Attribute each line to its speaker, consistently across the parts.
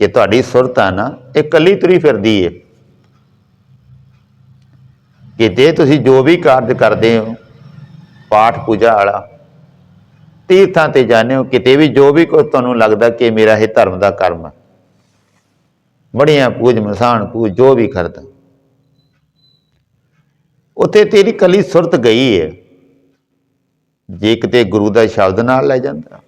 Speaker 1: ਜੇ ਤੁਹਾਡੀ ਸੁਰਤ ਆ ਨਾ, ਇਹ ਕੱਲੀ ਤੁਰੀ ਫਿਰਦੀ ਏ। ਕਿਤੇ ਤੁਸੀਂ ਜੋ ਵੀ ਕਾਰਜ ਕਰਦੇ ਹੋ, ਪਾਠ ਪੂਜਾ ਵਾਲਾ, ਤੀਰਥਾਂ ਤੇ ਜਾਂਦੇ ਹੋ, ਕਿਤੇ ਵੀ ਜੋ ਵੀ ਕੁਝ ਤੁਹਾਨੂੰ ਲੱਗਦਾ ਕਿ ਮੇਰਾ ਇਹ ਧਰਮ ਦਾ ਕਰਮ ਹੈ ਬੜੀਆਂ ਪੂਜ ਮਸਾਨ ਪੂਜ ਜੋ ਵੀ ਕਰਦਾ। ਉੱਥੇ ਤੇਰੀ ਕੱਲੀ ਸੁਰਤ ਗਈ ਹੈ ਜੇ ਕਿਤੇ ਗੁਰੂ ਦਾ ਸ਼ਬਦ ਨਾਲ ਲੈ ਜਾਂਦਾ।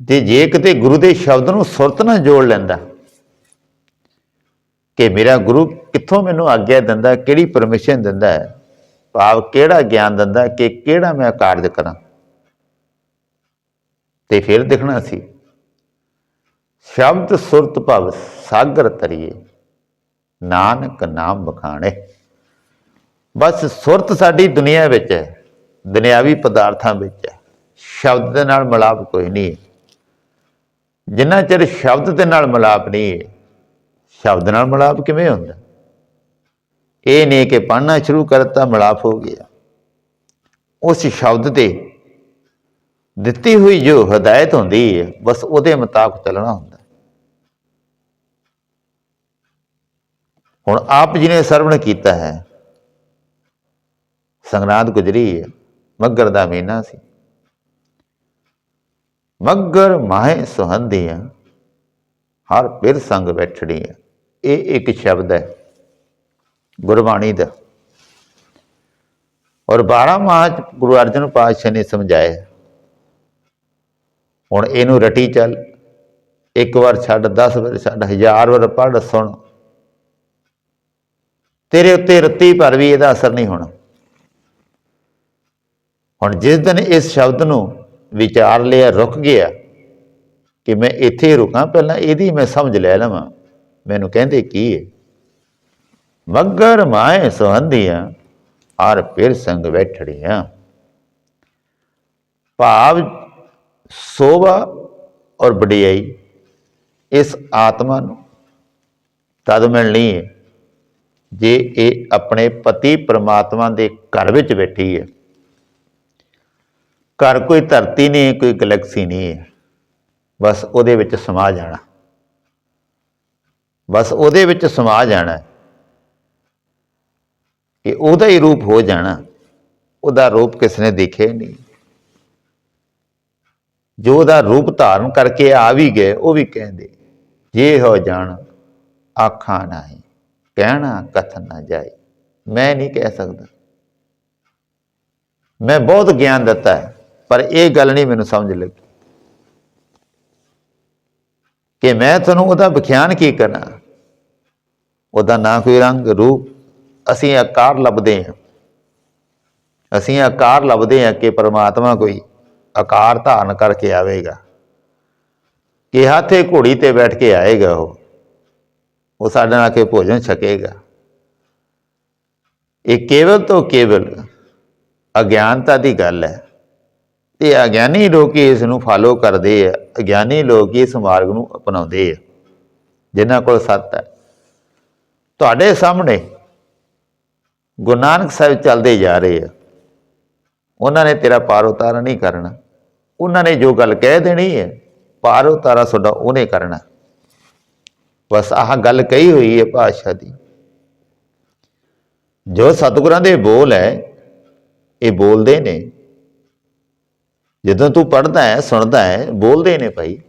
Speaker 1: ਤੇ ਜੇ ਕਿਤੇ ਗੁਰੂ ਦੇ ਸ਼ਬਦ ਨੂੰ ਸੁਰਤ ਨਾਲ ਜੋੜ ਲੈਂਦਾ, ਕਿ ਮੇਰਾ ਗੁਰੂ ਕਿੱਥੋਂ ਮੈਨੂੰ ਆਗਿਆ ਦਿੰਦਾ, ਕਿਹੜੀ ਪਰਮਿਸ਼ਨ ਦਿੰਦਾ ਹੈ, ਭਾਵ ਕਿਹੜਾ ਗਿਆਨ ਦਿੰਦਾ, ਕਿ ਕਿਹੜਾ ਮੈਂ ਕਾਰਜ ਕਰਾਂ। ਤੇ ਫਿਰ ਦੇਖਣਾ ਸੀ, ਸ਼ਬਦ ਸੁਰਤ ਭਵ ਸਾਗਰ ਤਰੀਏ, ਨਾਨਕ ਨਾਮ ਬਖਾਣੇ ਬਸ ਸੁਰਤ ਸਾਡੀ ਦੁਨੀਆ ਵਿੱਚ ਹੈ, ਦੁਨਿਆਵੀ ਪਦਾਰਥਾਂ ਵਿੱਚ ਹੈ, ਸ਼ਬਦ ਦੇ ਨਾਲ ਮਿਲਾਪ ਕੋਈ ਨਹੀਂ ਹੈ। ਜਿੰਨਾ ਚਿਰ ਸ਼ਬਦ ਦੇ ਨਾਲ ਮਿਲਾਪ ਨਹੀਂ ਹੈ, ਸ਼ਬਦ ਨਾਲ ਮਿਲਾਪ ਕਿਵੇਂ ਹੁੰਦਾ? ਇਹ ਨਹੀਂ ਕਿ ਪੜ੍ਹਨਾ ਸ਼ੁਰੂ ਕਰਤਾ, ਮਿਲਾਪ ਹੋ ਗਿਆ। ਉਸ ਸ਼ਬਦ ਤੇ ਦਿੱਤੀ ਹੋਈ ਜੋ ਹਦਾਇਤ ਹੁੰਦੀ ਹੈ, ਬਸ ਉਹਦੇ ਮੁਤਾਬਕ ਚੱਲਣਾ ਹੁੰਦਾ। ਹੁਣ ਆਪ ਜੀ ਨੇ ਸਰਵਣ ਕੀਤਾ ਹੈ। ਸੰਗਰਾਂਦ ਗੁਜਰੀ ਹੈ, ਮੱਗਰ ਦਾ ਮਹੀਨਾ ਸੀ। ਮੱਗਰ ਮਾਹੇ ਸੁਹੰਦੀਆਂ ਹਰ ਪਿਰ ਸੰਗ ਬੈਠੜੀ ਹੈ ਇਹ ਇੱਕ ਸ਼ਬਦ ਹੈ, ਗੁਰਬਾਣੀ ਦਾ। ਔਰ 12 ਮਾਹ 'ਚ ਗੁਰੂ ਅਰਜਨ ਪਾਤਸ਼ਾਹ ਨੇ ਸਮਝਾਇਆ, ਹੁਣ ਇਹਨੂੰ ਰਟੀ ਚੱਲ, ਇੱਕ ਵਾਰ ਛੱਡ 10 ਵਾਰ ਛੱਡ, ਹਜ਼ਾਰ ਵਾਰ ਪੜ੍ਹ, ਸੁਣ। ਤੇਰੇ ਉੱਤੇ ਰੱਤੀ ਭਰ ਵੀ ਇਹਦਾ ਅਸਰ ਨਹੀਂ ਹੋਣਾ। ਹੁਣ ਜਿਸ ਦਿਨ ਇਸ ਸ਼ਬਦ ਨੂੰ ਵਿਚਾਰ ਲਿਆ, ਰੁਕ ਗਿਆ ਕਿ ਮੈਂ ਇੱਥੇ ਰੁਕਾਂ, ਪਹਿਲਾਂ ਇਹਦੀ ਮੈਂ ਸਮਝ ਲੈ ਲਵਾਂ। ਮੈਨੂੰ ਕਹਿੰਦੇ, ਕੀ ਹੈ ਮਗਰ ਮਾਏ ਸੁਹੰਦੀਆਂ ਆਰ ਫਿਰ ਸੰਗ ਬੈਠੜੀਆਂ। ਭਾਵ ਸੋਭਾ ਔਰ ਵਡਿਆਈ, ਇਸ ਆਤਮਾ ਨੂੰ ਤਦ ਮਿਲਣੀ ਹੈ ਜੇ ਇਹ ਆਪਣੇ ਪਤੀ ਪ੍ਰਮਾਤਮਾ ਦੇ ਘਰ ਵਿੱਚ ਬੈਠੀ ਹੈ ਘਰ ਕੋਈ ਧਰਤੀ ਨਹੀਂ, ਕੋਈ ਗੈਲੈਕਸੀ ਨਹੀਂ। ਹੈ ਬਸ ਉਹਦੇ ਵਿੱਚ ਸਮਾ ਜਾਣਾ। ਬਸ ਉਹਦੇ ਵਿੱਚ ਸਮਾ ਜਾਣਾ। ਕਿ ਉਹਦਾ ਹੀ ਰੂਪ ਹੋ ਜਾਣਾ। ਉਹਦਾ ਰੂਪ ਕਿਸ ਨੇ ਦੇਖਿਆ ਨਹੀਂ। ਜੋ ਉਹਦਾ ਰੂਪ ਧਾਰਨ ਕਰਕੇ ਆ ਵੀ ਗਏ, ਉਹ ਵੀ ਕਹਿੰਦੇ, ਜੇ ਹੋ ਜਾਣ, ਆਖਾਂ ਨਹੀਂ, ਕਹਿਣਾ ਕਥ ਨਾ ਜਾਏ ਮੈਂ ਨਹੀਂ ਕਹਿ ਸਕਦਾ। ਮੈਂ ਬਹੁਤ ਗਿਆਨ ਦਿੱਤਾ ਹੈ। ਪਰ ਇਹ ਗੱਲ ਨਹੀਂ ਮੈਨੂੰ ਸਮਝ ਲੱਗੀ ਕਿ ਮੈਂ ਤੁਹਾਨੂੰ ਉਹਦਾ ਵਿਖਿਆਨ ਕੀ ਕਰਨਾ ਉਹਦਾ ਨਾ ਕੋਈ ਰੰਗ, ਰੂਪ। ਅਸੀਂ ਆਕਾਰ ਲੱਭਦੇ ਹਾਂ। ਅਸੀਂ ਆਕਾਰ ਲੱਭਦੇ ਹਾਂ ਕਿ ਪਰਮਾਤਮਾ ਕੋਈ ਆਕਾਰ ਧਾਰਨ ਕਰਕੇ ਆਵੇਗਾ। ਕਿ ਹਾਥੇ ਘੋੜੀ ਤੇ ਬੈਠ ਕੇ ਆਏਗਾ ਉਹ। ਉਹ ਸਾਡੇ ਨਾਲ ਆ ਕੇ ਭੋਜਨ ਛਕੇਗਾ। ਇਹ ਕੇਵਲ ਤੋਂ ਕੇਵਲ ਅਗਿਆਨਤਾ ਦੀ ਗੱਲ ਹੈ। ਤੇ ਅਗਿਆਨੀ ਲੋਕ ਇਸ ਨੂੰ ਫਾਲੋ ਕਰਦੇ ਆ। ਅਗਿਆਨੀ ਲੋਕ ਇਸ ਮਾਰਗ ਨੂੰ ਅਪਣਾਉਂਦੇ ਆ। ਜਿਨ੍ਹਾਂ ਕੋਲ ਸੱਤ ਹੈ। ਤੁਹਾਡੇ ਸਾਹਮਣੇ ਗੁਰੂ ਨਾਨਕ ਸਾਹਿਬ ਚੱਲਦੇ ਜਾ ਰਹੇ ਆ। ਉਹਨਾਂ ਨੇ ਤੇਰਾ ਪਾਰ ਉਤਾਰਾ ਨਹੀਂ ਕਰਨਾ। ਉਹਨਾਂ ਨੇ ਜੋ ਗੱਲ ਕਹਿ ਦੇਣੀ ਹੈ, ਪਾਰ ਉਤਾਰਾ ਤੁਹਾਡਾ ਉਹਨੇ ਕਰਨਾ। ਬਸ ਆਹ ਗੱਲ ਕਹੀ ਹੋਈ ਹੈ ਪਾਤਸ਼ਾਹ ਦੀ। ਜੋ ਸਤਿਗੁਰਾਂ ਦੇ ਬੋਲ ਹੈ, ਇਹ ਬੋਲਦੇ ਨੇ। ਜਦੋਂ ਤੂੰ ਪੜ੍ਹਦਾ ਹੈ, ਸੁਣਦਾ ਹੈ, ਬੋਲਦੇ ਨੇ ਭਾਈ।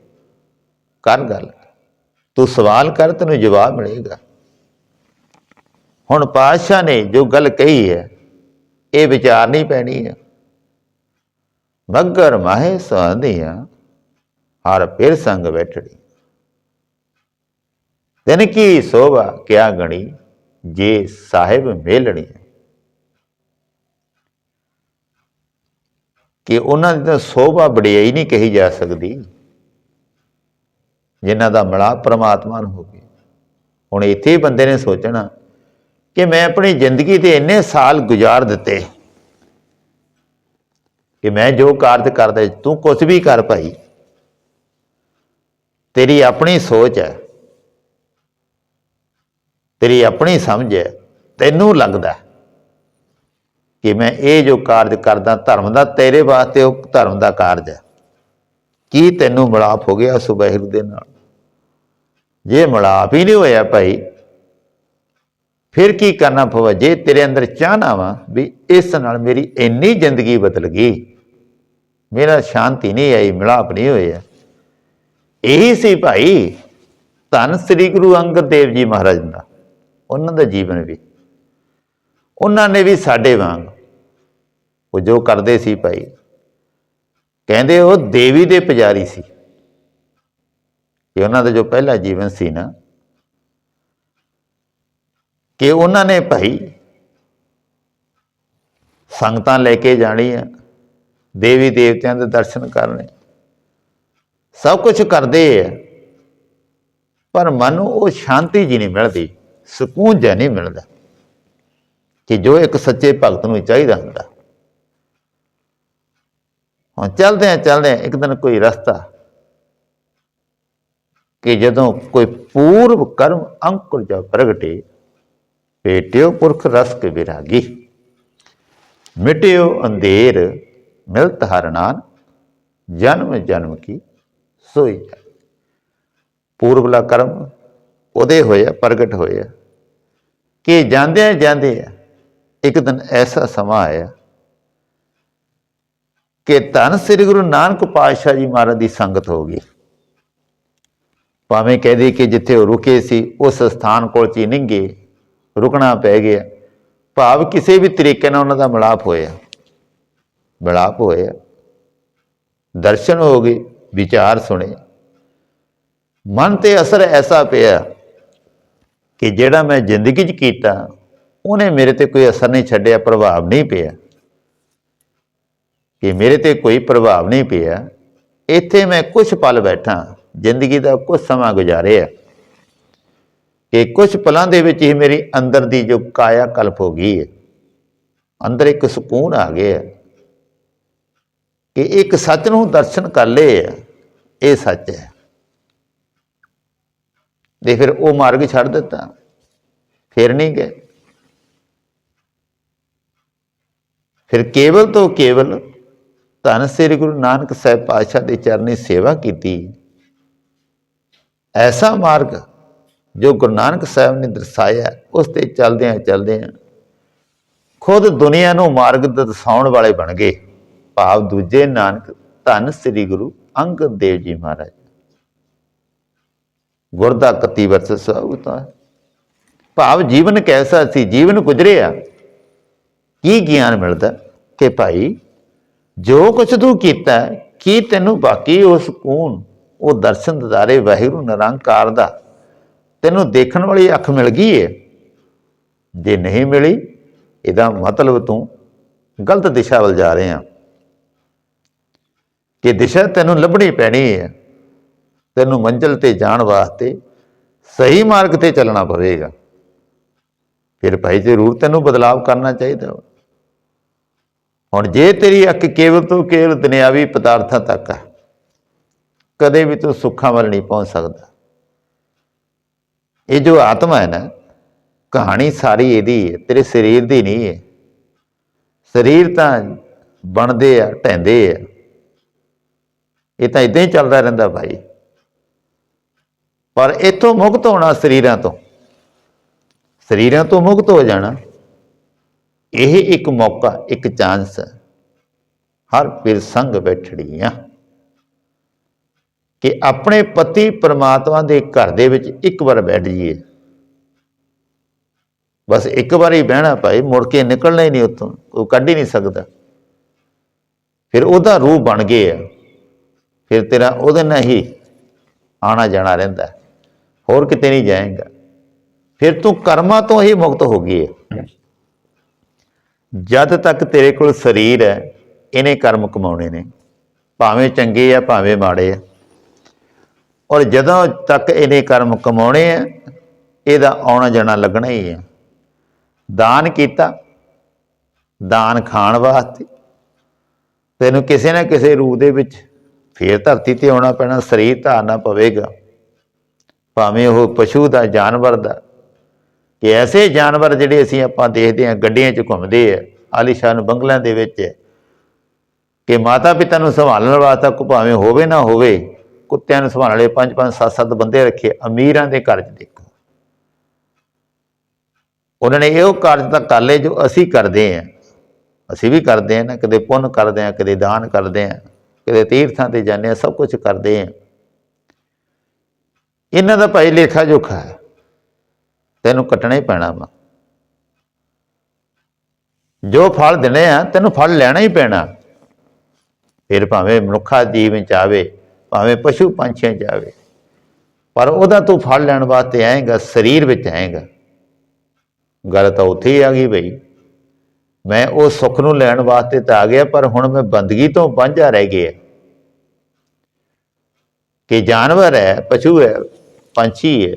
Speaker 1: ਕਰ ਗੱਲ। ਤੂੰ ਸਵਾਲ ਕਰ, ਤੈਨੂੰ ਜਵਾਬ ਮਿਲੇਗਾ। ਹੁਣ ਪਾਤਸ਼ਾਹ ਨੇ ਜੋ ਗੱਲ ਕਹੀ ਹੈ, ਇਹ ਵਿਚਾਰਨੀ ਪੈਣੀ ਹੈ। ਮੱਗਰ ਮਾਹੇ ਸਹੰਦੀਆਂ ਹਰ ਫਿਰ ਸੰਗ ਬੈਠੜੀ। ਤਿਨ ਕੀ ਸੋਭਾ ਕਿਆ ਗਣੀ, ਜੇ ਸਾਹਿਬ ਮੇਲਣੀ ਕਿ ਉਹਨਾਂ ਦੀ ਤਾਂ ਸੋਭਾ ਵਡਿਆਈ ਨਹੀਂ ਕਹੀ ਜਾ ਸਕਦੀ, ਜਿਨ੍ਹਾਂ ਦਾ ਮਿਲਾਪ ਪ੍ਰਮਾਤਮਾ ਨੂੰ ਹੋ ਗਿਆ। ਹੁਣ ਇੱਥੇ ਹੀ ਬੰਦੇ ਨੇ ਸੋਚਣਾ ਕਿ ਮੈਂ ਆਪਣੀ ਜ਼ਿੰਦਗੀ ਦੇ ਇੰਨੇ ਸਾਲ ਗੁਜ਼ਾਰ ਦਿੱਤੇ, ਕਿ ਮੈਂ ਜੋ ਕਾਰਜ ਕਰਦਾ, ਤੂੰ ਕੁਝ ਵੀ ਕਰ ਭਾਈ, ਤੇਰੀ ਆਪਣੀ ਸੋਚ ਹੈ, ਤੇਰੀ ਆਪਣੀ ਸਮਝ ਹੈ, ਤੈਨੂੰ ਲੱਗਦਾ ਕਿ ਮੈਂ ਇਹ ਜੋ ਕਾਰਜ ਕਰਦਾ ਧਰਮ ਦਾ, ਤੇਰੇ ਵਾਸਤੇ ਉਹ ਧਰਮ ਦਾ ਕਾਰਜ ਹੈ। ਕੀ ਤੈਨੂੰ ਮਿਲਾਪ ਹੋ ਗਿਆ ਸੁਬਹਿਰ ਦੇ ਨਾਲ? ਜੇ ਮਿਲਾਪ ਹੀ ਨਹੀਂ ਹੋਇਆ ਭਾਈ, ਫਿਰ ਕੀ ਕਰਨਾ ਪਵੇ ਜੇ ਤੇਰੇ ਅੰਦਰ ਚਾਹਨਾ ਵਾ ਵੀ ਇਸ ਨਾਲ ਮੇਰੀ ਇੰਨੀ ਜ਼ਿੰਦਗੀ ਬਦਲ ਗਈ, ਮੇਰਾ ਸ਼ਾਂਤੀ ਨਹੀਂ ਆਈ, ਮਿਲਾਪ ਨਹੀਂ ਹੋਇਆ। ਇਹੀ ਸੀ ਭਾਈ, ਧੰਨ ਸ੍ਰੀ ਗੁਰੂ ਅੰਗਦ ਦੇਵ ਜੀ ਮਹਾਰਾਜ ਦਾ, ਉਹਨਾਂ ਦਾ ਜੀਵਨ ਵੀ। ਉਹਨਾਂ ਨੇ ਵੀ ਸਾਡੇ ਵਾਂਗ। ਉਹ ਜੋ ਕਰਦੇ ਸੀ ਭਾਈ, ਕਹਿੰਦੇ ਉਹ ਦੇਵੀ ਦੇ ਪੁਜਾਰੀ ਸੀ। ਕਿ ਉਹਨਾਂ ਦਾ ਜੋ ਪਹਿਲਾ ਜੀਵਨ ਸੀ ਨਾ, ਕਿ ਉਹਨਾਂ ਨੇ ਭਾਈ ਸੰਗਤਾਂ ਲੈ ਕੇ ਜਾਣੀ ਆ ਦੇਵੀ ਦੇਵਤਿਆਂ ਦੇ ਦਰਸ਼ਨ ਕਰਨੇ। ਸਭ ਕੁਝ ਕਰਦੇ ਆ, ਪਰ ਮਨ ਨੂੰ ਉਹ ਸ਼ਾਂਤੀ ਜੀ ਨਹੀਂ ਮਿਲਦੀ, ਸਕੂਨ ਜਿਹਾ ਨਹੀਂ ਮਿਲਦਾ। ਕਿ ਜੋ ਇੱਕ ਸੱਚੇ ਭਗਤ ਨੂੰ ਚਾਹੀਦਾ ਹੁੰਦਾ। ਹੁਣ ਚੱਲਦੇ ਆ ਚੱਲਦੇ ਆ ਇੱਕ ਦਿਨ ਕੋਈ ਰਸਤਾ ਕਿ ਜਦੋਂ ਕੋਈ ਪੂਰਵ ਕਰਮ ਅੰਕੁਰ ਜਾ ਪ੍ਰਗਟੇ, ਪੇਟਿਓ ਪੁਰਖ ਰਸ ਕੇ ਵਿਰਾਗੀ। ਮਿਟਿਓ ਅੰਧੇਰ, ਮਿਲਤ ਹਰਨਾਨ ਜਨਮ ਜਨਮ ਕੀ ਸੋਈ ਜਾ ਪੂਰਵਲਾ ਕਰਮ ਉਹਦੇ ਹੋਇਆ, ਪ੍ਰਗਟ ਹੋਇਆ। ਕਿ ਜਾਂਦੇ ਜਾਂਦੇ ਆ ਇੱਕ ਦਿਨ ਐਸਾ ਸਮਾਂ ਆਇਆ ਕਿ ਧੰਨ ਸ੍ਰੀ ਗੁਰੂ ਨਾਨਕ ਪਾਤਸ਼ਾਹ ਜੀ ਮਹਾਰਾਜ ਦੀ ਸੰਗਤ ਹੋ ਗਈ। ਭਾਵੇਂ ਕਹਿ ਕਹਦੇ ਕਿ ਜਿੱਥੇ ਉਹ ਰੁਕੇ ਸੀ, ਉਸ ਸਥਾਨ ਕੋਲ ਚ ਨਹੀਂ ਗਏ ਰੁਕਣਾ ਪੈ ਗਿਆ। ਭਾਵ ਕਿਸੇ ਵੀ ਤਰੀਕੇ ਨਾਲ ਉਹਨਾਂ ਦਾ ਮਿਲਾਪ ਹੋਇਆ। ਮਿਲਾਪ ਹੋਇਆ। ਦਰਸ਼ਨ ਹੋ ਗਏ, ਵਿਚਾਰ ਸੁਣੇ। ਮਨ ਤੇ ਅਸਰ ਐਸਾ ਪਿਆ ਕਿ ਜਿਹੜਾ ਮੈਂ ਜ਼ਿੰਦਗੀ 'ਚ ਕੀਤਾ ਉਹਨੇ ਮੇਰੇ ਤੇ ਕੋਈ ਅਸਰ ਨਹੀਂ ਛੱਡਿਆ, ਪ੍ਰਭਾਵ ਨਹੀਂ ਪਿਆ। ਕਿ ਮੇਰੇ ਤੇ ਕੋਈ ਪ੍ਰਭਾਵ ਨਹੀਂ ਪਿਆ, ਇੱਥੇ ਮੈਂ ਕੁਝ ਪਲ ਬੈਠਾ, ਜ਼ਿੰਦਗੀ ਦਾ ਕੁਝ ਸਮਾਂ ਗੁਜ਼ਾਰਿਆ। ਕਿ ਕੁਝ ਪਲਾਂ ਦੇ ਵਿੱਚ ਹੀ ਮੇਰੀ ਅੰਦਰ ਦੀ ਜੋ ਕਾਇਆ ਕਲਪ ਹੋ ਗਈ ਹੈ, ਅੰਦਰ ਇੱਕ ਸਕੂਨ ਆ ਗਿਆ। ਕਿ ਇੱਕ ਸੱਚ ਨੂੰ ਦਰਸ਼ਨ ਕਰ ਲਏ ਆ, ਇਹ ਸੱਚ ਹੈ। ਦੇ ਫਿਰ ਉਹ ਮਾਰਗ ਛੱਡ ਦਿੱਤਾ, ਫਿਰ ਨਹੀਂ ਗਏ। ਫਿਰ ਕੇਵਲ ਤੋਂ ਕੇਵਲ ਧੰਨ ਸ੍ਰੀ ਗੁਰੂ ਨਾਨਕ ਸਾਹਿਬ ਪਾਤਸ਼ਾਹ ਦੇ ਚਰਨੀ ਸੇਵਾ ਕੀਤੀ। ਐਸਾ ਮਾਰਗ ਜੋ ਗੁਰੂ ਨਾਨਕ ਸਾਹਿਬ ਨੇ ਦਰਸਾਇਆ, ਉਸ ਤੇ ਚੱਲਦਿਆਂ ਚੱਲਦਿਆਂ ਖੁਦ ਦੁਨੀਆ ਨੂੰ ਮਾਰਗ ਦਰਸਾਉਣ ਵਾਲੇ ਬਣ ਗਏ। ਭਾਵ ਦੂਜੇ ਨਾਨਕ ਧੰਨ ਸ੍ਰੀ ਗੁਰੂ ਅੰਗਦ ਦੇਵ ਜੀ ਮਹਾਰਾਜ। ਗੁਰਦਾ 31 ਵਰਸ ਸਹੁਤਾ ਭਾਵ ਜੀਵਨ ਕੈਸਾ ਸੀ? ਜੀਵਨ ਗੁਜ਼ਰਿਆ। ਕੀ ਗਿਆਨ ਮਿਲਦਾ ਕਿ ਭਾਈ ਜੋ ਕੁਛ ਤੂੰ ਕੀਤਾ, ਕੀ ਤੈਨੂੰ ਬਾਕੀ ਉਸ ਸਕੂਨ, ਉਹ ਦਰਸ਼ਨ ਦਿਦਾਰੇ ਵਾਹਿਗੁਰੂ ਨਿਰੰਕਾਰ ਦਾ? ਤੈਨੂੰ ਦੇਖਣ ਵਾਲੀ ਅੱਖ ਮਿਲ ਗਈ ਏ? ਜੇ ਨਹੀਂ ਮਿਲੀ, ਇਹਦਾ ਮਤਲਬ ਤੂੰ ਗਲਤ ਦਿਸ਼ਾ ਵੱਲ ਜਾ ਰਹੇ। ਆ ਕਿ ਦਿਸ਼ਾ ਤੈਨੂੰ ਲੱਭਣੀ ਪੈਣੀ ਹੈ ਤੈਨੂੰ ਮੰਜ਼ਿਲ ਤੇ ਜਾਣ ਵਾਸਤੇ ਸਹੀ ਮਾਰਗ ਤੇ ਚੱਲਣਾ ਪਵੇਗਾ। ਫਿਰ ਭਾਈ ਜ਼ਰੂਰ ਤੈਨੂੰ ਬਦਲਾਵ ਕਰਨਾ ਚਾਹੀਦਾ। ਹੁਣ ਜੇ ਤੇਰੀ ਅੱਖ ਕੇਵਲ ਤੋਂ ਕੇਵਲ ਦੁਨਿਆਵੀ ਪਦਾਰਥਾਂ ਤੱਕ ਹੈ, ਕਦੇ ਵੀ ਤੂੰ ਸੁੱਖਾਂ ਵੱਲ ਨਹੀਂ ਪਹੁੰਚ ਸਕਦਾ। ਇਹ ਜੋ ਆਤਮਾ ਹੈ ਨਾ, ਕਹਾਣੀ ਸਾਰੀ ਇਹਦੀ ਹੈ, ਤੇਰੇ ਸਰੀਰ ਦੀ ਨਹੀਂ ਹੈ। ਸਰੀਰ ਤਾਂ ਬਣਦੇ ਆ, ਢਹਿੰਦੇ ਆ। ਇਹ ਤਾਂ ਇਦਾਂ ਹੀ ਚੱਲਦਾ ਰਹਿੰਦਾ ਭਾਈ। ਪਰ ਇਥੋਂ ਮੁਕਤ ਹੋਣਾ ਸਰੀਰਾਂ ਤੋਂ। ਸਰੀਰਾਂ ਤੋਂ ਮੁਕਤ ਹੋ ਜਾਣਾ। ਇਹ ਇੱਕ ਮੌਕਾ, ਇੱਕ ਚਾਂਸ ਹਰ ਫਿਰ ਸੰਗ ਆ ਕਿ ਆਪਣੇ ਪਤੀ ਪਰਮਾਤਮਾ ਦੇ ਘਰ ਦੇ ਵਿੱਚ ਇੱਕ ਵਾਰ ਬੈਠ ਜਾਈਏ। ਬਸ ਇੱਕ ਵਾਰ ਹੀ ਬਹਿਣਾ ਭਾਈ, ਮੁੜ ਕੇ ਨਿਕਲਣਾ ਹੀ ਨਹੀਂ ਉੱਥੋਂ ਉਹ ਕੱਢ ਹੀ ਨਹੀਂ ਸਕਦਾ। ਫਿਰ ਉਹਦਾ ਰੂਹ ਬਣ ਗਏ ਆ। ਫਿਰ ਤੇਰਾ ਉਹਦੇ ਨਾਲ ਹੀ ਆਣਾ ਜਾਣਾ ਰਹਿੰਦਾ। ਹੋਰ ਕਿਤੇ ਨਹੀਂ ਜਾਏਗਾ। ਫਿਰ ਤੂੰ ਕਰਮਾਂ ਤੋਂ ਹੀ ਮੁਕਤ ਹੋ ਗਈ ਹੈ ਜਦ ਤੱਕ ਤੇਰੇ ਕੋਲ ਸਰੀਰ ਹੈ, ਇਹਨੇ ਕਰਮ ਕਮਾਉਣੇ ਨੇ। ਭਾਵੇਂ ਚੰਗੇ ਆ, ਭਾਵੇਂ ਮਾੜੇ ਆ। ਔਰ ਜਦੋਂ ਤੱਕ ਇਹਨੇ ਕਰਮ ਕਮਾਉਣੇ ਆ, ਇਹਦਾ ਆਉਣਾ ਜਾਣਾ ਲੱਗਣਾ ਹੀ ਹੈ ਦਾਨ ਕੀਤਾ, ਦਾਨ ਖਾਣ ਵਾਸਤੇ। ਤੈਨੂੰ ਕਿਸੇ ਨਾ ਕਿਸੇ ਰੂਪ ਦੇ ਵਿੱਚ ਫੇਰ ਧਰਤੀ ਤੇ ਆਉਣਾ ਪੈਣਾ, ਸਰੀਰ ਧਾਰਨਾ ਪਵੇਗਾ। ਭਾਵੇਂ ਉਹ ਪਸ਼ੂ ਦਾ, ਜਾਨਵਰ ਦਾ ਕਿ ਐਸੇ ਜਾਨਵਰ ਜਿਹੜੇ ਅਸੀਂ ਆਪਾਂ ਦੇਖਦੇ ਹਾਂ ਗੱਡੀਆਂ 'ਚ ਘੁੰਮਦੇ ਆ ਆਲੀਸ਼ਾਨ ਬੰਗਲਿਆਂ ਦੇ ਵਿੱਚ, ਕਿ ਮਾਤਾ ਪਿਤਾ ਨੂੰ ਸੰਭਾਲਣ ਵਾਸਤੇ ਕੋ ਭਾਵੇਂ ਹੋਵੇ ਨਾ ਹੋਵੇ, ਕੁੱਤਿਆਂ ਨੂੰ ਸੰਭਾਲਣ ਵਾਲੇ ਪੰਜ ਪੰਜ ਸੱਤ ਸੱਤ ਬੰਦੇ ਰੱਖੇ, ਅਮੀਰਾਂ ਦੇ ਘਰ 'ਚ ਦੇਖੋ। ਉਹਨਾਂ ਨੇ ਇਹੋ ਕਾਰਜ ਤਾਂ ਕਰ ਲਏ ਜੋ ਅਸੀਂ ਕਰਦੇ ਆਂ ਅਸੀਂ ਵੀ ਕਰਦੇ ਆਂ ਨਾ, ਕਦੇ ਪੁੰਨ ਕਰਦੇ ਆਂ ਕਦੇ ਦਾਨ ਕਰਦੇ ਆਂ ਕਦੇ ਤੀਰਥਾਂ ਤੇ ਜਾਂਦੇ ਆਂ ਸਭ ਕੁਝ ਕਰਦੇ ਆਂ ਇਹਨਾਂ ਦਾ ਭਾਈ ਲੇਖਾ ਜੋਖਾ ਹੈ। ਤੈਨੂੰ ਕੱਟਣਾ ਹੀ ਪੈਣਾ ਵਾ। ਜੋ ਫਲ ਦੇਣੇ ਆ, ਤੈਨੂੰ ਫਲ ਲੈਣਾ ਹੀ ਪੈਣਾ। ਫਿਰ ਭਾਵੇਂ ਮਨੁੱਖਾ ਜੀਵ ਚ ਆਵੇ, ਭਾਵੇਂ ਪਸ਼ੂ ਪੰਛੀਆਂ ਚ ਆਵੇ, ਪਰ ਉਹਦਾ ਤੂੰ ਫਲ ਲੈਣ ਵਾਸਤੇ ਆਏਗਾ, ਸਰੀਰ ਵਿੱਚ ਆਏਗਾ। ਗੱਲ ਤਾਂ ਉੱਥੇ ਹੀ ਆ ਗਈ ਬਈ। ਮੈਂ ਉਹ ਸੁੱਖ ਨੂੰ ਲੈਣ ਵਾਸਤੇ ਤਾਂ ਆ ਗਿਆ, ਪਰ ਹੁਣ ਮੈਂ ਬੰਦਗੀ ਤੋਂ ਵਾਂਝਾ ਰਹਿ ਗਿਆ। ਕਿ ਜਾਨਵਰ ਹੈ, ਪਸ਼ੂ ਹੈ, ਪੰਛੀ ਹੈ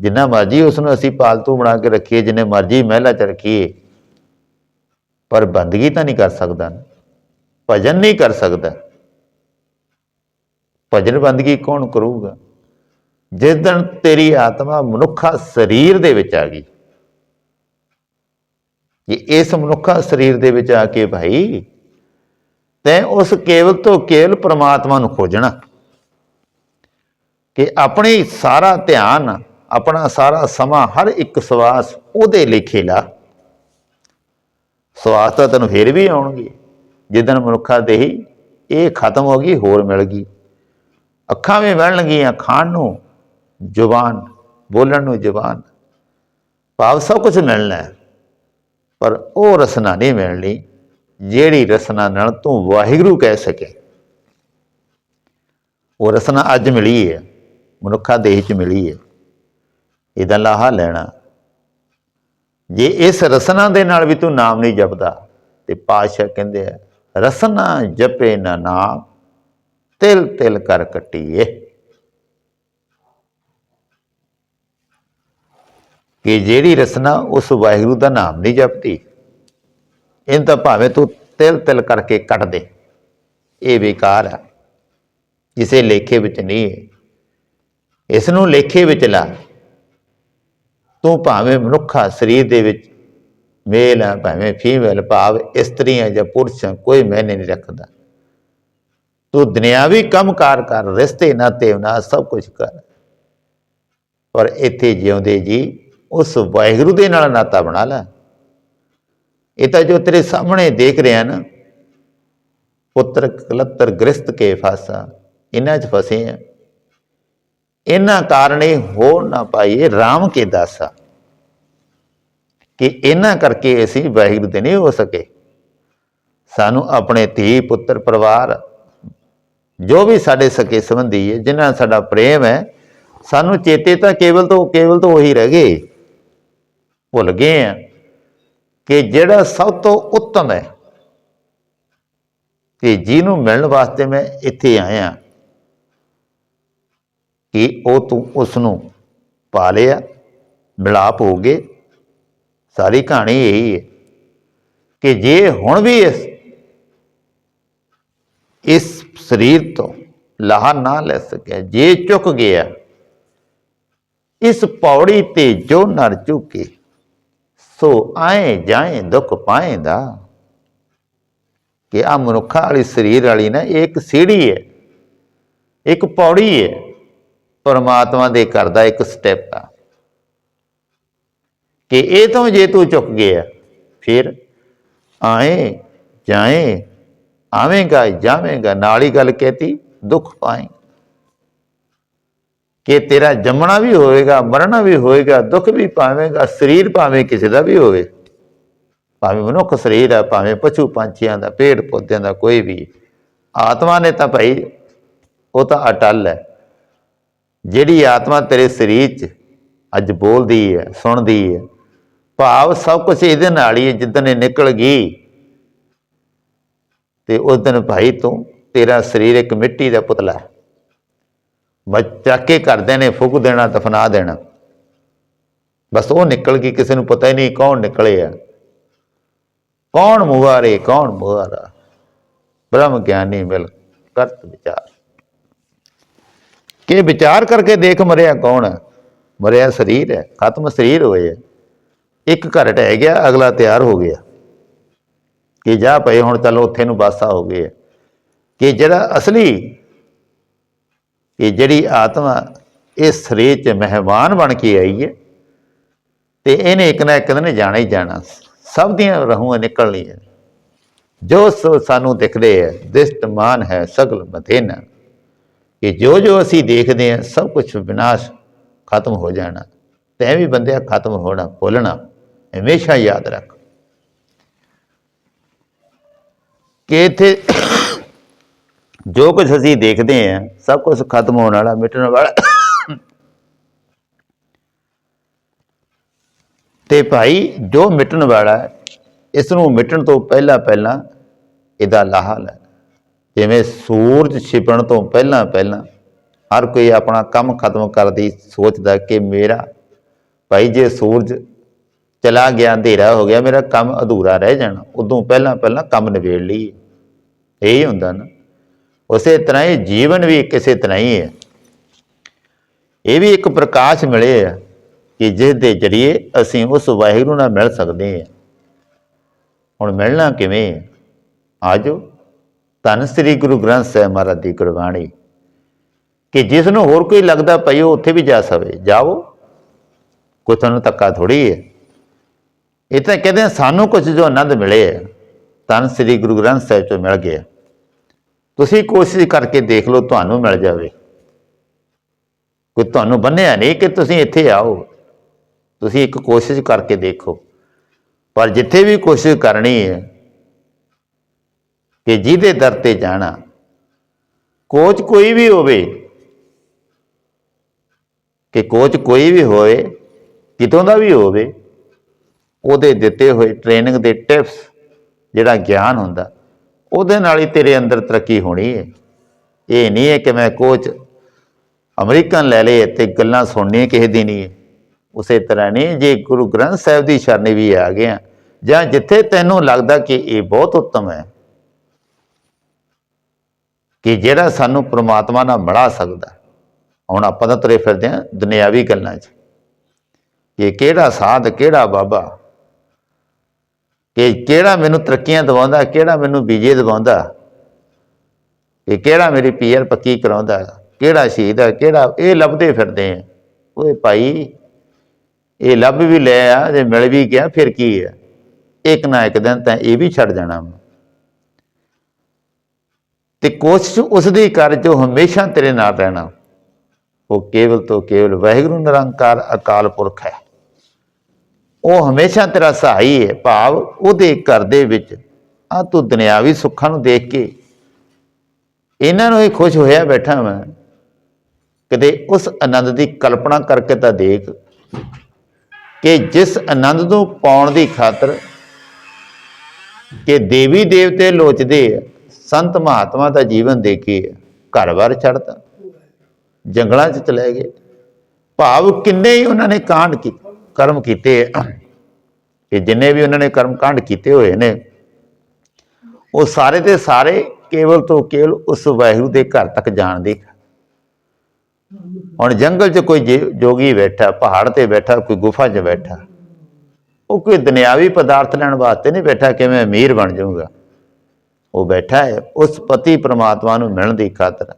Speaker 1: ਜਿੰਨਾ ਮਰਜ਼ੀ ਉਸ ਨੂੰ ਅਸੀਂ ਪਾਲਤੂ ਬਣਾ ਕੇ ਰੱਖੀਏ, ਜਿੰਨੇ ਮਰਜ਼ੀ ਮਹਿਲਾ ਚ ਰੱਖੀਏ, ਪਰ ਬੰਦਗੀ ਤਾਂ ਨਹੀਂ ਕਰ ਸਕਦਾ ਭਜਨ ਨਹੀਂ ਕਰ ਸਕਦਾ। ਭਜਨ ਬੰਦਗੀ ਕੌਣ ਕਰੂਗਾ? ਜਿਸ ਦਿਨ ਤੇਰੀ ਆਤਮਾ ਮਨੁੱਖਾ ਸਰੀਰ ਦੇ ਵਿੱਚ ਆ ਗਈ। ਜੇ ਇਸ ਮਨੁੱਖਾ ਸਰੀਰ ਦੇ ਵਿੱਚ ਆ ਕੇ ਭਾਈ, ਤੈਂ ਉਸ ਕੇਵਲ ਤੋਂ ਕੇਵਲ ਪ੍ਰਮਾਤਮਾ ਨੂੰ ਖੋਜਣਾ ਕਿ ਆਪਣੀ ਸਾਰਾ ਧਿਆਨ ਆਪਣਾ ਸਾਰਾ ਸਮਾਂ ਹਰ ਇੱਕ ਸਵਾਸ ਉਹਦੇ ਲਿਖੇ ਲਾ। ਸਵਾਸ ਤਾਂ ਤੈਨੂੰ ਫੇਰ ਵੀ ਆਉਣਗੇ। ਜਿੱਦਣ ਮਨੁੱਖਾ ਦੇਹੀ ਇਹ ਖਤਮ ਹੋ ਗਈ, ਹੋਰ ਮਿਲ ਗਈ। ਅੱਖਾਂ ਵੀ ਮਿਲਣਗੀਆਂ ਖਾਣ ਨੂੰ, ਜ਼ੁਬਾਨ, ਬੋਲਣ ਨੂੰ ਜ਼ੁਬਾਨ। ਭਾਵ ਸਭ ਕੁਝ ਮਿਲਣਾ ਹੈ, ਪਰ ਉਹ ਰਸਨਾ ਨਹੀਂ ਮਿਲਣੀ, ਜਿਹੜੀ ਰਸਨਾ ਨਾਲ ਤੂੰ ਵਾਹਿਗੁਰੂ ਕਹਿ ਸਕੇ। ਉਹ ਰਸਨਾ ਅੱਜ ਮਿਲੀ ਹੈ, ਮਨੁੱਖਾ ਦੇਹ ਚ ਮਿਲੀ ਹੈ। ਇਹਦਾ ਲਾਹਾ ਲੈਣਾ। ਜੇ ਇਸ ਰਸਨਾ ਦੇ ਨਾਲ ਵੀ ਤੂੰ ਨਾਮ ਨਹੀਂ ਜਪਦਾ, ਤੇ ਪਾਸ਼ਾ ਕਹਿੰਦੇ ਆ, ਰਸਨਾ ਜਪੇ ਨਾ ਨਾਮ, ਤਿਲ ਤਿਲ ਕਰ ਕੱਟੀਏ। ਕਿ ਜਿਹੜੀ ਰਸਨਾ ਉਸ ਵਾਹਿਗੁਰੂ ਦਾ ਨਾਮ ਨਹੀਂ ਜਪਦੀ, ਇਹਨ ਤਾਂ ਭਾਵੇਂ ਤੂੰ ਤਿਲ ਤਿਲ ਕਰਕੇ ਕੱਟ ਦੇ। ਇਹ ਬੇਕਾਰ ਹੈ ਕਿਸੇ ਲੇਖੇ ਵਿੱਚ ਨਹੀਂ ਹੈ। ਇਸ ਨੂੰ ਲੇਖੇ ਵਿੱਚ ਲਾ। ਤੂੰ ਭਾਵੇਂ ਮਨੁੱਖਾ ਸਰੀਰ ਦੇ ਵਿੱਚ ਮੇਲ ਹੈ, ਭਾਵੇਂ ਫੀਮੇਲ ਭਾਵ ਇਸਤਰੀ ਜਾਂ ਪੁਰਸ਼ ਹੈ, ਕੋਈ ਮੈਨੇ ਨਹੀਂ ਰੱਖਦਾ। ਤੂੰ ਦੁਨਿਆਵੀ ਕੰਮਕਾਰ ਕਰ, ਰਿਸ਼ਤੇ ਨਾਤੇ ਨਾ ਸਭ ਕੁਝ ਕਰ। ਪਰ ਇੱਥੇ ਜਿਉਂਦੇ ਜੀ, ਉਸ ਵਾਹਿਗੁਰੂ ਦੇ ਨਾਲ ਨਾਤਾ ਬਣਾ ਲੈ। ਇਹ ਤਾਂ ਜੋ ਤੇਰੇ ਸਾਹਮਣੇ ਦੇਖ ਰਿਹਾ ਨਾ, ਪੁੱਤਰ ਕਲੱਤਰ ਗ੍ਰਸਤ ਕੇ ਫਾਸਾ, ਇਹਨਾਂ 'ਚ ਫਸੇ ਆ। ਇਹਨਾਂ ਕਾਰਣੇ ਹੋਰ ਨਾ ਪਾਈਏ RAM ਕੇ ਦਾਸਾ। ਕਿ ਇਹਨਾਂ ਕਰਕੇ ਅਸੀਂ ਵਾਹਿਗੁਰੂ ਦੇ ਨਹੀਂ ਹੋ ਸਕੇ। ਸਾਨੂੰ ਆਪਣੇ ਧੀ ਪੁੱਤਰ ਪਰਿਵਾਰ, ਜੋ ਵੀ ਸਾਡੇ ਸਕੇ ਸੰਬੰਧੀ ਹੈ, ਜਿਨ੍ਹਾਂ ਸਾਡਾ ਪ੍ਰੇਮ ਹੈ, ਸਾਨੂੰ ਚੇਤੇ ਤਾਂ ਕੇਵਲ ਤੋਂ ਕੇਵਲ ਤੋਂ ਉਹੀ ਰਹਿ ਗਏ। ਭੁੱਲ ਗਏ ਆ ਕਿ ਜਿਹੜਾ ਸਭ ਤੋਂ ਉੱਤਮ ਹੈ, ਕਿ ਜਿਹਨੂੰ ਮਿਲਣ ਵਾਸਤੇ ਮੈਂ ਇੱਥੇ ਆਇਆ। ਕਿ ਉਹ ਤੂੰ ਉਸ ਨੂੰ ਪਾ ਲਿਆ ਮਿਲਾਪ ਹੋ ਗਏ। ਸਾਰੀ ਕਹਾਣੀ ਇਹੀ ਹੈ ਕਿ ਜੇ ਹੁਣ ਵੀ ਇਸ ਇਸ ਸਰੀਰ ਤੋਂ ਲਾਹਾ ਨਾ ਲੈ ਸਕਿਆ, ਜੇ ਚੁੱਕ ਗਿਆ, ਇਸ ਪੌੜੀ ਤੇ ਜੋ ਨਰ ਚੁਕੇ ਸੋ ਆਏ ਜਾਏ ਦੁੱਖ ਪਾਏ ਦਾ ਕਿ ਆ ਮਨੁੱਖਾ ਵਾਲੀ ਸਰੀਰ ਵਾਲੀ ਨਾ, ਇਹ ਇੱਕ ਸੀੜੀ ਹੈ, ਇੱਕ ਪੌੜੀ ਹੈ। ਪਰਮਾਤਮਾ ਦੇ ਘਰ ਦਾ ਇੱਕ ਸਟੈਪ ਆ। ਕਿ ਇਹ ਤੋਂ ਜੇ ਤੂੰ ਚੁੱਕ ਗਿਆ, ਫਿਰ ਆਏ, ਜਾਏ, ਆਵੇਂਗਾ, ਜਾਵੇਂਗਾ, ਨਾਲ ਹੀ ਗੱਲ ਕਹਿਤੀ, ਦੁੱਖ ਪਾਏ। ਕਿ ਤੇਰਾ ਜੰਮਣਾ ਵੀ ਹੋਵੇਗਾ, ਮਰਨਾ ਵੀ ਹੋਵੇਗਾ, ਦੁੱਖ ਵੀ ਪਾਵੇਂਗਾ, ਸਰੀਰ ਭਾਵੇਂ ਕਿਸੇ ਦਾ ਵੀ ਹੋਵੇ। ਭਾਵੇਂ ਮਨੁੱਖ ਸਰੀਰ ਆ, ਭਾਵੇਂ ਪਸ਼ੂ ਪੰਛੀਆਂ ਦਾ ਪੇੜ ਪੌਦਿਆਂ ਦਾ, ਕੋਈ ਵੀ। ਆਤਮਾ ਨੇ ਤਾਂ ਭਾਈ, ਉਹ ਤਾਂ ਅਟਲ ਹੈ। ਜਿਹੜੀ ਆਤਮਾ ਤੇਰੇ ਸਰੀਰ 'ਚ ਅੱਜ ਬੋਲਦੀ ਹੈ, ਸੁਣਦੀ ਹੈ, ਭਾਵ ਸਭ ਕੁਝ ਇਹਦੇ ਨਾਲ ਹੀ ਜਿੱਦਣ ਇਹ ਨਿਕਲ ਗਈ, ਤੇ ਉਸ ਦਿਨ ਭਾਈ ਤੂੰ ਤੇਰਾ ਸਰੀਰ ਇੱਕ ਮਿੱਟੀ ਦਾ ਪੁਤਲਾ ਹੈ। ਬਸ ਕੇ ਕਰਦੇ ਨੇ ਫੁੱਕ ਦੇਣਾ, ਦਫਨਾ ਦੇਣਾ। ਬਸ ਉਹ ਨਿਕਲ ਗਈ, ਕਿਸੇ ਨੂੰ ਪਤਾ ਹੀ ਨਹੀਂ ਕੌਣ ਨਿਕਲੇ ਆ। ਕੌਣ ਮੁਹਾਰੇ, ਕੌਣ ਮੁਹਾਰਾ? ਬ੍ਰਹਮ ਗਿਆਨੀ ਮਿਲ ਕਰਤ ਵਿਚਾਰ। ਕਿ ਵਿਚਾਰ ਕਰਕੇ ਦੇਖ ਮਰਿਆ ਕੌਣ ਹੈ? ਮਰਿਆ ਸਰੀਰ ਹੈ, ਖਤਮ ਸਰੀਰ ਹੋਏ ਇੱਕ ਘਰ ਢਹਿ ਗਿਆ, ਅਗਲਾ ਤਿਆਰ ਹੋ ਗਿਆ। ਕਿ ਜਾ ਪਏ ਹੁਣ ਚੱਲ ਉੱਥੇ ਨੂੰ ਬਾਸਾ ਹੋ ਗਏ ਕਿ ਜਿਹੜਾ ਅਸਲੀ, ਕਿ ਜਿਹੜੀ ਆਤਮਾ ਇਸ ਸਰੀਰ 'ਚ ਮਹਿਮਾਨ ਬਣ ਕੇ ਆਈ ਹੈ, ਤੇ ਇਹਨੇ ਇੱਕ ਨਾ ਇੱਕ ਦਿਨ ਜਾਣਾ ਹੀ ਜਾਣਾ। ਸਭ ਦੀਆਂ ਰਹੂਆਂ ਨਿਕਲਣੀਆਂ ਜੋ ਸਾਨੂੰ ਦਿਖਦੇ ਹੈ ਦਿਸ਼ਟਮਾਨ ਹੈ, ਸਗਲ ਮਥੇਨਾ ਕਿ ਜੋ ਜੋ ਅਸੀਂ ਦੇਖਦੇ ਹਾਂ, ਸਭ ਕੁਝ ਵਿਨਾਸ਼ ਖਤਮ ਹੋ ਜਾਣਾ। ਤੈਂ ਵੀ ਬੰਦਿਆ ਖਤਮ ਹੋਣਾ, ਭੁੱਲਣਾ, ਹਮੇਸ਼ਾ ਯਾਦ ਰੱਖ। ਕਿ ਇੱਥੇ ਜੋ ਕੁਝ ਅਸੀਂ ਦੇਖਦੇ ਹਾਂ, ਸਭ ਕੁਝ ਖਤਮ ਹੋਣ ਵਾਲਾ, ਮਿਟਣ ਵਾਲਾ। ਤੇ ਭਾਈ, ਜੋ ਮਿਟਣ ਵਾਲਾ, ਇਸ ਨੂੰ ਮਿਟਣ ਤੋਂ ਪਹਿਲਾਂ ਪਹਿਲਾਂ ਇਹਦਾ ਲਾਹਾ ਲੈ। ਜਿਵੇਂ ਸੂਰਜ ਛਿਪਣ ਤੋਂ ਪਹਿਲਾਂ ਪਹਿਲਾਂ ਹਰ ਕੋਈ ਆਪਣਾ ਕੰਮ ਖਤਮ ਕਰਦੀ ਸੋਚਦਾ ਕਿ ਮੇਰਾ, ਭਾਈ ਜੇ ਸੂਰਜ ਚਲਾ ਗਿਆ, ਹਨੇਰਾ ਹੋ ਗਿਆ, ਮੇਰਾ ਕੰਮ ਅਧੂਰਾ ਰਹਿ ਜਾਣਾ। ਉਦੋਂ ਪਹਿਲਾਂ ਪਹਿਲਾਂ ਕੰਮ ਨਿਬੇੜ ਲਈਏ। ਇਹੀ ਹੁੰਦਾ ਨਾ। ਉਸੇ ਤਰ੍ਹਾਂ ਹੀ ਜੀਵਨ ਵੀ ਕਿਸੇ ਤਰ੍ਹਾਂ ਹੀ ਹੈ। ਇਹ ਵੀ ਇੱਕ ਪ੍ਰਕਾਸ਼ ਮਿਲੇ ਆ ਕਿ ਜਿਸ ਦੇ ਜਰੀਏ ਅਸੀਂ ਉਸ ਵਾਹਿਗੁਰੂ ਨਾਲ ਮਿਲ ਸਕਦੇ ਹਾਂ। ਹੁਣ ਮਿਲਣਾ ਕਿਵੇਂ ਹੈ? ਆਜੋ ਧੰਨ ਸ੍ਰੀ ਗੁਰੂ ਗ੍ਰੰਥ ਸਾਹਿਬ ਮਹਾਰਾਜ ਦੀ ਗੁਰਬਾਣੀ ਕਿ ਜਿਸ ਨੂੰ ਹੋਰ ਕੋਈ ਲੱਗਦਾ ਪਈ ਉਹ ਉੱਥੇ ਵੀ ਜਾ ਸਕੇ। ਜਾਓ ਕੋਈ ਤੁਹਾਨੂੰ ਧੱਕਾ ਥੋੜੀ ਹੈ। ਇਹ ਤਾਂ ਕਹਿੰਦੇ ਸਾਨੂੰ ਕੁਝ ਜੋ ਆਨੰਦ ਮਿਲੇ ਹੈ, ਧੰਨ ਸ੍ਰੀ ਗੁਰੂ ਗ੍ਰੰਥ ਸਾਹਿਬ ਚੋਂ ਮਿਲ ਗਿਆ। ਤੁਸੀਂ ਕੋਸ਼ਿਸ਼ ਕਰਕੇ ਦੇਖ ਲਓ, ਤੁਹਾਨੂੰ ਮਿਲ ਜਾਵੇ। ਕੋਈ ਤੁਹਾਨੂੰ ਬੰਨਿਆ ਨਹੀਂ ਕਿ ਤੁਸੀਂ ਇੱਥੇ ਆਓ। ਤੁਸੀਂ ਇੱਕ ਕੋਸ਼ਿਸ਼ ਕਰਕੇ ਦੇਖੋ। ਪਰ ਜਿੱਥੇ ਵੀ ਕੋਸ਼ਿਸ਼ ਕਰਨੀ ਹੈ ਕਿ ਜਿਹਦੇ ਦਰ ਤੇ ਜਾਣਾ, ਕੋਚ ਕੋਈ ਵੀ ਹੋਵੇ, ਕਿ ਕੋਚ ਕੋਈ ਵੀ ਹੋਵੇ, ਕਿਤੋਂ ਦਾ ਵੀ ਹੋਵੇ, ਉਹਦੇ ਦਿੱਤੇ ਹੋਏ ਟ੍ਰੇਨਿੰਗ ਦੇ ਟਿਪਸ ਜਿਹੜਾ ਗਿਆਨ ਹੁੰਦਾ, ਉਹਦੇ ਨਾਲ ਹੀ ਤੇਰੇ ਅੰਦਰ ਤਰੱਕੀ ਹੋਣੀ ਹੈ। ਇਹ ਨਹੀਂ ਹੈ ਕਿ ਮੈਂ ਕੋਚ ਅਮਰੀਕਨ ਲੈ ਲਏ ਤੇ ਗੱਲਾਂ ਸੁਣਨੀਆਂ ਕਿਸੇ ਦੀ ਨਹੀਂ ਹੈ। ਉਸੇ ਤਰ੍ਹਾਂ ਨਹੀਂ, ਜੇ ਗੁਰੂ ਗ੍ਰੰਥ ਸਾਹਿਬ ਦੀ ਸ਼ਰਨੀ ਵੀ ਆ ਗਿਆ, ਜਾਂ ਜਿੱਥੇ ਤੈਨੂੰ ਲੱਗਦਾ ਕਿ ਇਹ ਬਹੁਤ ਉੱਤਮ ਹੈ ਕਿ ਜਿਹੜਾ ਸਾਨੂੰ ਪ੍ਰਮਾਤਮਾ ਨਾਲ ਮਿਲਾ ਸਕਦਾ। ਹੁਣ ਆਪਾਂ ਤਾਂ ਤੁਰੇ ਫਿਰਦੇ ਹਾਂ ਦੁਨਿਆਵੀ ਗੱਲਾਂ 'ਚ। ਕਿ ਕਿਹੜਾ ਸਾਧ, ਕਿਹੜਾ ਬਾਬਾ? ਕਿ ਕਿਹੜਾ ਮੈਨੂੰ ਤਰੱਕੀਆਂ ਦਿਵਾਉਂਦਾ, ਕਿਹੜਾ ਮੈਨੂੰ ਬੀਜੇ ਦਿਵਾਉਂਦਾ? ਕਿ ਕਿਹੜਾ ਮੇਰੀ ਪੀਅਰ ਪੱਕੀ ਕਰਾਉਂਦਾ? ਕਿਹੜਾ ਸ਼ਹੀਦ ਆ ਕਿਹੜਾ? ਇਹ ਲੱਭਦੇ ਫਿਰਦੇ ਆ। ਓਏ ਭਾਈ, ਇਹ ਲੱਭ ਵੀ ਲੈ ਆ ਜੇ ਮਿਲ ਵੀ ਗਿਆ, ਫਿਰ ਕੀ ਹੈ? ਇੱਕ ਨਾ ਇੱਕ ਦਿਨ ਤਾਂ ਇਹ ਵੀ ਛੱਡ ਜਾਣਾ। ਵਾ। ਤੇ ਕੋਸ਼ਿਸ਼ ਉਸ ਦੀ ਕਰ ਜੋ ਹਮੇਸ਼ਾ ਤੇਰੇ ਨਾਲ ਰਹਿਣਾ। ਉਹ ਕੇਵਲ ਤੋਂ ਕੇਵਲ ਵਾਹਿਗੁਰੂ ਨਿਰੰਕਾਰ ਅਕਾਲ ਪੁਰਖ ਹੈ। ਉਹ ਹਮੇਸ਼ਾ ਤੇਰਾ ਸਹਾਈ ਹੈ। ਭਾਵ ਉਹਦੇ ਘਰ ਦੇ ਵਿੱਚ ਆ ਤੂੰ ਦੁਨਿਆਵੀ ਸੁੱਖਾਂ ਨੂੰ ਦੇਖ ਕੇ ਇਹਨਾਂ ਨੂੰ ਹੀ ਖੁਸ਼ ਹੋਇਆ ਬੈਠਾ ਮੈਂ ਕਦੇ ਉਸ ਆਨੰਦ ਦੀ ਕਲਪਨਾ ਕਰਕੇ ਤਾਂ ਦੇਖ ਕਿ ਜਿਸ ਆਨੰਦ ਨੂੰ ਪਾਉਣ ਦੀ ਖਾਤਰ ਕਿ ਦੇਵੀ ਦੇਵਤੇ ਲੋਚਦੇ ਆ ਸੰਤ ਮਹਾਤਮਾ ਦਾ ਜੀਵਨ ਦੇਖੇ ਘਰ-ਬਾਰ ਛੱਡਤਾ ਜੰਗਲਾਂ 'ਚ ਚਲੇ ਗਏ। ਭਾਵ ਕਿੰਨੇ ਹੀ ਉਹਨਾਂ ਨੇ ਕਾਂਡ ਕੀ, ਕਰਮ ਕੀਤੇ। ਆ ਕਿ ਜਿੰਨੇ ਵੀ ਉਹਨਾਂ ਨੇ ਕਰਮ ਕਾਂਡ ਕੀਤੇ ਹੋਏ ਨੇ, ਉਹ ਸਾਰੇ ਦੇ ਸਾਰੇ ਕੇਵਲ ਤੋਂ ਕੇਵਲ ਉਸ ਵਾਹਿਗੁਰੂ ਦੇ ਘਰ ਤੱਕ ਜਾਣ ਦੇ। ਹੁਣ ਜੰਗਲ 'ਚ ਕੋਈ ਜੇ- ਜੋਗੀ ਬੈਠਾ, ਪਹਾੜ ਤੇ ਬੈਠਾ, ਕੋਈ ਗੁਫਾ 'ਚ ਬੈਠਾ, ਉਹ ਕੋਈ ਦੁਨਿਆਵੀ ਪਦਾਰਥ ਲੈਣ ਵਾਸਤੇ ਨਹੀਂ ਬੈਠਾ ਕਿ ਮੈਂ ਅਮੀਰ ਬਣ ਜਾਊਂਗਾ। ਉਹ ਬੈਠਾ ਹੈ, ਉਸ ਪਤੀ ਪ੍ਰਮਾਤਮਾ ਨੂੰ ਮਿਲਣ ਦੀ ਖਾਤਰ।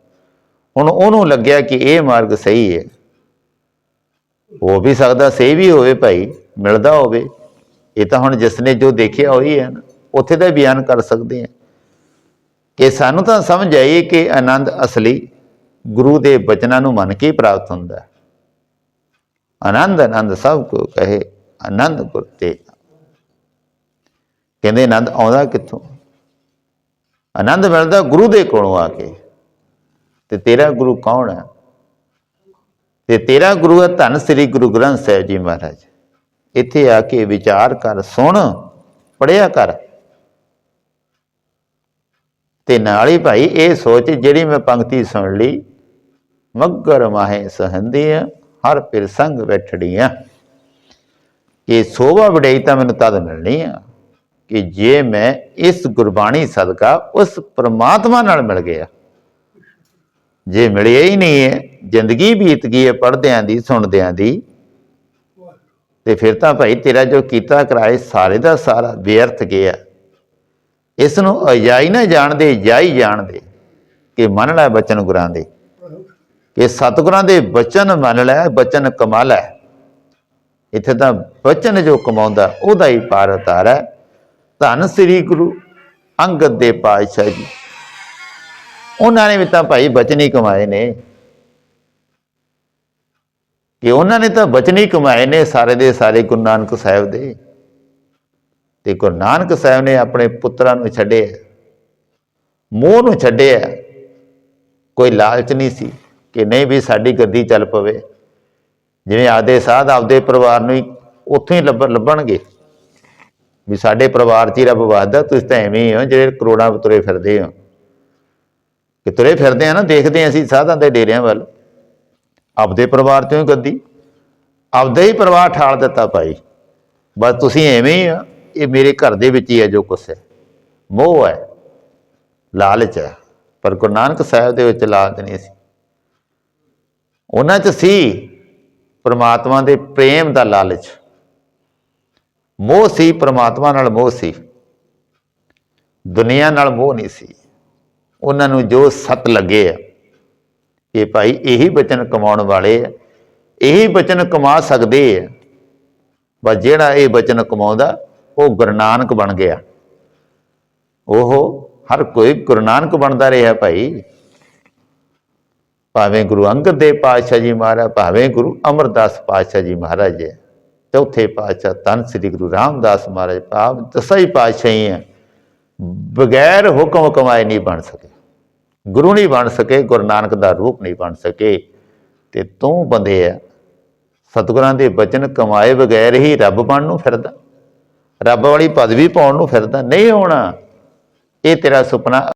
Speaker 1: ਹੁਣ ਉਹਨੂੰ ਲੱਗਿਆ ਕਿ ਇਹ ਮਾਰਗ ਸਹੀ ਹੈ। ਹੋ ਵੀ ਸਕਦਾ ਸਹੀ ਵੀ ਹੋਵੇ ਭਾਈ, ਮਿਲਦਾ ਹੋਵੇ। ਇਹ ਤਾਂ ਹੁਣ ਜਿਸ ਨੇ ਜੋ ਦੇਖਿਆ ਉਹੀ ਹੈ ਨਾ, ਉੱਥੇ ਦਾ ਬਿਆਨ ਕਰ ਸਕਦੇ ਹਾਂ। ਕਿ ਸਾਨੂੰ ਤਾਂ ਸਮਝ ਆਈ ਕਿ ਆਨੰਦ ਅਸਲੀ ਗੁਰੂ ਦੇ ਬਚਨਾਂ ਨੂੰ ਮੰਨ ਕੇ ਪ੍ਰਾਪਤ ਹੁੰਦਾ ਹੈ। ਆਨੰਦ ਆਨੰਦ ਸਭ ਕੋ ਕਹੇ, ਆਨੰਦ ਗੁਰ ਤੇ ਕਹਿੰਦੇ ਆਨੰਦ ਆਉਂਦਾ ਕਿੱਥੋਂ? ਆਨੰਦ ਮਿਲਦਾ ਗੁਰੂ ਦੇ ਕੋਲੋਂ ਆ ਕੇ। ਤੇ ਤੇਰਾ ਗੁਰੂ ਕੌਣ ਹੈ? ਤੇ ਤੇਰਾ ਗੁਰੂ ਹੈ ਧੰਨ ਸ੍ਰੀ ਗੁਰੂ ਗ੍ਰੰਥ ਸਾਹਿਬ ਜੀ ਮਹਾਰਾਜ। ਇੱਥੇ ਆ ਕੇ ਵਿਚਾਰ ਕਰ, ਸੁਣ ਪੜਿਆ ਕਰ। ਤੇ ਨਾਲ ਹੀ ਭਾਈ ਇਹ ਸੋਚ ਜਿਹੜੀ ਮੈਂ ਪੰਕਤੀ ਸੁਣ ਲਈ, ਮੱਗਰ ਮਾਹੇ ਸਹੰਦੀਆਂ, ਹਰ ਪਿਰ ਸੰਗ ਬੈਠੜੀਆਂ। ਇਹ ਸੋਭਾ ਵਡਈ ਤਾਂ ਮੈਨੂੰ ਤਦ ਮਿਲਣੀ ਆ। ਕਿ ਜੇ ਮੈਂ ਇਸ ਗੁਰਬਾਣੀ ਸਦਕਾ ਉਸ ਪ੍ਰਮਾਤਮਾ ਨਾਲ ਮਿਲ ਗਿਆ। ਜੇ ਮਿਲਿਆ ਹੀ ਨਹੀਂ ਹੈ, ਜ਼ਿੰਦਗੀ ਬੀਤ ਗਈ ਹੈ ਪੜਦਿਆਂ ਦੀ, ਸੁਣਦਿਆਂ ਦੀ, ਤੇ ਫਿਰ ਤਾਂ ਭਾਈ ਤੇਰਾ ਜੋ ਕੀਤਾ ਕਰਾਏ ਸਾਰੇ ਦਾ ਸਾਰਾ ਵਿਅਰਥ ਗਿਆ। ਇਸ ਨੂੰ ਅਜਾਈ ਨਾ ਜਾਣਦੇ, ਜਾਈ ਜਾਣਦੇ ਕਿ ਮੰਨ ਲੈ ਬਚਨ ਗੁਰਾਂ ਦੇ। ਕਿ ਸਤਿਗੁਰਾਂ ਦੇ ਬਚਨ ਮੰਨ ਲੈ, ਬਚਨ ਕਮਾ ਲੈ। ਇੱਥੇ ਤਾਂ ਬਚਨ ਜੋ ਕਮਾਉਂਦਾ, ਉਹਦਾ ਹੀ ਪਾਰ ਉਤਾਰ ਹੈ। ਧੰਨ ਸ੍ਰੀ ਗੁਰੂ ਅੰਗਦ ਦੇ ਪਾਤਸ਼ਾਹ ਜੀ। ਉਹਨਾਂ ਨੇ ਵੀ ਤਾਂ ਭਾਈ ਬਚਨ ਹੀ ਕਮਾਏ ਨੇ। ਕਿ ਉਹਨਾਂ ਨੇ ਤਾਂ ਬਚਨ ਹੀ ਕਮਾਏ ਨੇ ਸਾਰੇ ਦੇ ਸਾਰੇ ਗੁਰੂ ਨਾਨਕ ਸਾਹਿਬ ਦੇ। ਤੇ ਗੁਰੂ ਨਾਨਕ ਸਾਹਿਬ ਨੇ ਆਪਣੇ ਪੁੱਤਰਾਂ ਨੂੰ ਛੱਡਿਆ। ਮੋਹ ਨੂੰ ਛੱਡਿਆ। ਕੋਈ ਲਾਲਚ ਨਹੀਂ ਸੀ ਕਿ ਨਹੀਂ ਵੀ ਸਾਡੀ ਗੱਦੀ ਚੱਲ ਪਵੇ। ਜਿਵੇਂ ਆਦੇ ਸਾਧ ਆਪਦੇ ਪਰਿਵਾਰ ਨੂੰ ਹੀ ਉੱਥੋਂ ਹੀ ਲੱਭ ਲੱਭਣਗੇ ਵੀ ਸਾਡੇ ਪਰਿਵਾਰ 'ਚ ਹੀ ਰੱਬ ਵਸਦਾ, ਤੁਸੀਂ ਤਾਂ ਐਵੇਂ ਹੀ ਹੋ, ਜਿਹੜੇ ਕਰੋੜਾਂ ਤੁਰੇ ਫਿਰਦੇ ਹੋ। ਕਿ ਤੁਰੇ ਫਿਰਦੇ ਆ ਨਾ, ਦੇਖਦੇ ਹਾਂ ਅਸੀਂ ਸਾਧਾਂ ਦੇ ਡੇਰਿਆਂ ਵੱਲ। ਆਪਦੇ ਪਰਿਵਾਰ ਚੋਂ ਹੀ ਗੱਦੀ, ਆਪਦਾ ਹੀ ਪਰਿਵਾਰ ਠਾਲ ਦਿੱਤਾ ਭਾਈ। ਬਸ ਤੁਸੀਂ ਐਵੇਂ ਹੀ ਆ ਇਹ ਮੇਰੇ ਘਰ ਦੇ ਵਿੱਚ ਹੀ ਹੈ ਜੋ ਕੁਛ ਹੈ। ਮੋਹ ਹੈ, ਲਾਲਚ ਹੈ, ਪਰ ਗੁਰੂ ਨਾਨਕ ਸਾਹਿਬ ਦੇ ਵਿੱਚ ਲਾਲਚ ਨਹੀਂ ਸੀ। ਉਹਨਾਂ 'ਚ ਸੀ ਪਰਮਾਤਮਾ ਦੇ ਪ੍ਰੇਮ ਦਾ ਲਾਲਚ। ਮੋਹ ਸੀ, ਪ੍ਰਮਾਤਮਾ ਨਾਲ ਮੋਹ ਸੀ। ਦੁਨੀਆ ਨਾਲ ਮੋਹ ਨਹੀਂ ਸੀ। ਉਹਨਾਂ ਨੂੰ ਜੋ ਸਤ ਲੱਗੇ ਆ, ਇਹ ਭਾਈ ਇਹੀ ਬਚਨ ਕਮਾਉਣ ਵਾਲੇ ਆ। ਇਹੀ ਬਚਨ ਕਮਾ ਸਕਦੇ ਆ। ਬਸ ਜਿਹੜਾ ਇਹ ਬਚਨ ਕਮਾਉਂਦਾ, ਉਹ ਗੁਰੂ ਨਾਨਕ ਬਣ ਗਿਆ। ਉਹ ਹਰ ਕੋਈ ਗੁਰੂ ਨਾਨਕ ਬਣਦਾ ਰਿਹਾ ਭਾਈ। ਭਾਵੇਂ ਗੁਰੂ ਅੰਗਦ ਦੇਵ ਪਾਤਸ਼ਾਹ ਜੀ ਮਹਾਰਾਜ, ਭਾਵੇਂ ਗੁਰੂ ਅਮਰਦਾਸ ਪਾਤਸ਼ਾਹ ਜੀ ਮਹਾਰਾਜ। ਹੈ ਚੌਥੇ ਪਾਤਸ਼ਾਹ ਧੰਨ ਸ੍ਰੀ ਗੁਰੂ ਰਾਮਦਾਸ ਮਹਾਰਾਜ ਭਾਵ ਦਸਾਂ ਹੀ ਪਾਤਸ਼ਾਹ ਹੀ ਹੈ। ਬਗੈਰ ਹੁਕਮ ਕਮਾਏ ਨਹੀਂ ਬਣ ਸਕੇ। ਗੁਰੂ ਨਹੀਂ ਬਣ ਸਕੇ, ਗੁਰੂ ਨਾਨਕ ਦਾ ਰੂਪ ਨਹੀਂ ਬਣ ਸਕੇ। ਤੇ ਤੂੰ ਬੰਦੇ ਆ, ਸਤਿਗੁਰਾਂ ਦੇ ਬਚਨ ਕਮਾਏ ਬਗੈਰ ਹੀ ਰੱਬ ਬਣਨ ਨੂੰ ਫਿਰਦਾ। ਰੱਬ ਵਾਲੀ ਪਦਵੀ ਪਾਉਣ ਨੂੰ ਫਿਰਦਾ, ਨਹੀਂ ਹੋਣਾ। ਇਹ ਤੇਰਾ ਸੁਪਨਾ